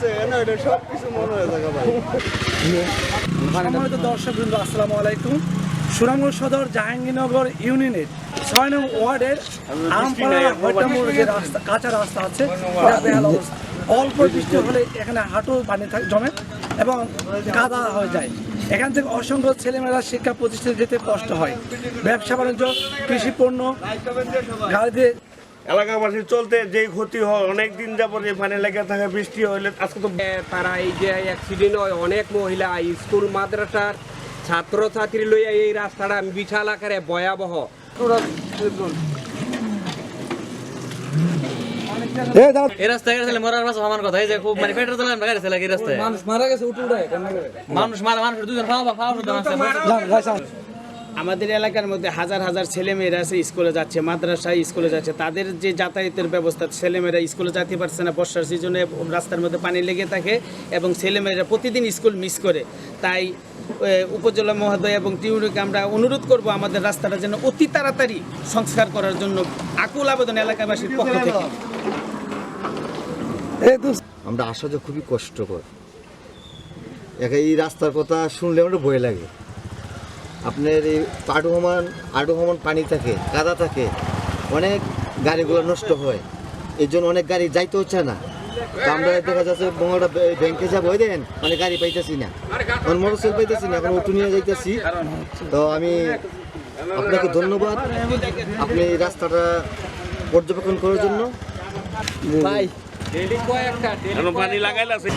আছে, না, এটা সব আলাইকুম। সুনামগঞ্জ সদর জাহাঙ্গীরনগর ইউনিয়নের ছয় নং ওয়ার্ডের আমপাড়া যে রাস্তা, কাঁচা রাস্তা আছে অল্প বৃষ্টি হলে এখানে হাঁটু পানি জমে এবং কাদা হয়ে যায়। এখান থেকে অসংখ্য ছেলেমেয়েরা শিক্ষা প্রতিষ্ঠানে যেতে কষ্ট হয়। ব্যবসা বাণিজ্য, কৃষি পণ্য গাড়ি দিয়ে এলাকাবাসীর চলতে যেই ক্ষতি হয় অনেক দিন যাবত এই পানি লেগে থাকে বৃষ্টি হইলে আজকে তো তারা এই যে অ্যাক্সিডেন্ট হয় অনেক মহিলা স্কুল মাদ্রাসার ছাত্রছাত্রী লইয়া এই রাস্তাটা বিশাল আকারে ভয়াবহ। এই রাস্তায় মরার পাশে আমার কথা। এই যে খুব মানে পেট্রোল গাড়ি রাস্তায়? মানুষ মারা গেছে উঠে উঠে। মানুষ মারা মানুষ দুজন খাওয়া খাওয়া আমাদের এলাকার মধ্যে হাজার হাজার ছেলেমেয়েরা আছে, স্কুলে যাচ্ছে, মাদ্রাসায় স্কুলে যাচ্ছে। তাদের যে যাতায়াতের ব্যবস্থা, ছেলেমেয়েরা স্কুলে যেতে পারছে না বর্ষার সিজনে রাস্তার মধ্যে পানি লেগে থাকে এবং ছেলেমেয়েরা প্রতিদিন স্কুল মিস করে। তাই উপজেলা মহোদয় এবং টিউরিকে আমরা অনুরোধ করব আমাদের রাস্তাটা যেন অতি তাড়াতাড়ি সংস্কার করার জন্য আকুল আবেদন এলাকাবাসীর পক্ষ থেকে। আমরা আসা যে খুবই কষ্টকর। এই রাস্তার কথা শুনলে আমার ভয় লাগে। আপনার এই আডু সমান আডু সমান পানি থাকে কাদা থাকে অনেক গাড়িগুলো নষ্ট হয়। এই জন্য অনেক গাড়ি যাইতে হচ্ছে না। তো আমরা দেখা যাচ্ছে বঙ্গটা ব্যাংকে যাব ওই দেন মানে গাড়ি পাইতেছি না। এখন মোটরসাইকেল পাইতেছি না এখন অটো নিয়ে যাইতেছি। তো আমি আপনাকে ধন্যবাদ। আপনি এই রাস্তাটা পর্যবেক্ষণ করার জন্য। পানি লাগাইলে আছে।